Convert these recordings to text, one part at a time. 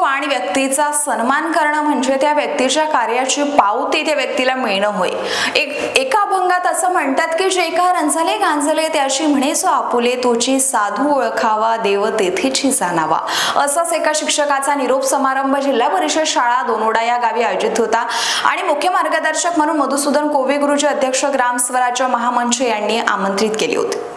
आणि व्यक्तीचा सन्मान करणं म्हणजे त्या व्यक्तीच्या कार्याची पावती त्या व्यक्तीला मिळणं होय. एक एका अभंगात असं म्हणतात की जे का रंजले गांजले त्याची म्हणे सो आपुले तोची साधू ओळखावा देव तेथेची जाणावा. असाच एका शिक्षकाचा निरोप समारंभ जिल्हा परिषद शाळा दोनोडा या गावी आयोजित होता. आणि मुख्य मार्गदर्शक म्हणून मधुसूदन कोवे गुरुजी अध्यक्ष ग्राम स्वराज्य महामंच यांनी आमंत्रित केले होते.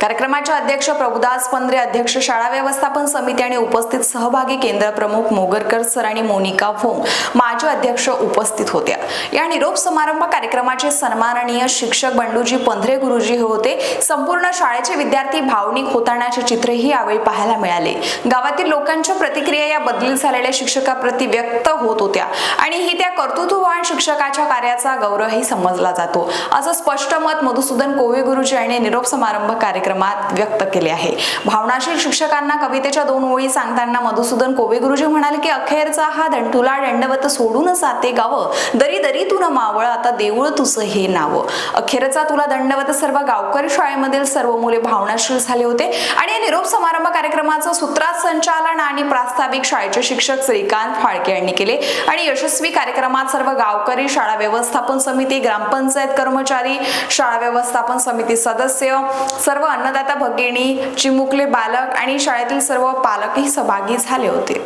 कार्यक्रमाच्या अध्यक्ष प्रभुदास पंधरे अध्यक्ष शाळा व्यवस्थापन समिती आणि उपस्थित सहभागी केंद्र प्रमुख मोगरकर सर आणि मोनिका भोंग माजी अध्यक्ष उपस्थित होत्या. या निरोप समारंभ कार्यक्रमाचे सन्माननीय शिक्षक बंडूजी पंधरे गुरुजी हे होते. संपूर्ण शाळेचे विद्यार्थी भावनिक होताण्याचे चित्रही यावेळी पाहायला मिळाले. गावातील लोकांच्या प्रतिक्रिया या बदली झालेल्या शिक्षकाप्रती व्यक्त होत होत्या आणि ही त्या कर्तृत्ववान शिक्षकाच्या कार्याचा गौरवही समजला जातो. असं स्पष्ट मत मधुसूदन कोवे गुरुजी यांनी निरोप समारंभ कार्यक्रम कार्यक्रमात व्यक्त केले आहे. भावनाशील शिक्षकांना कवितेच्या दोन ओळी सांगताना मधुसूदन कोवे गुरुजी म्हणाले की अखेरचा हा दंडुला दंडवत सोडून जाते गावं. दरी दरी तुला मावळ आता देऊळ तुझं हे नाव. अखेरचा तुला दंडवत सर्व गावकरी शाळेमधील सर्व मुले भावनाशील झाले होते. आणि या निरोप समारंभ कार्यक्रमाचं सूत्रात संचालन आणि प्रास्ताविक शाळेचे शिक्षक श्रीकांत फाळके यांनी केले. आणि यशस्वी कार्यक्रमात सर्व गावकरी शाळा व्यवस्थापन समिती ग्रामपंचायत कर्मचारी शाळा व्यवस्थापन समिती सदस्य सर्व अन्नदाता भगिनी चिमुकले बालक आणि शाळेतील सर्व पालकही सहभागी झाले होते.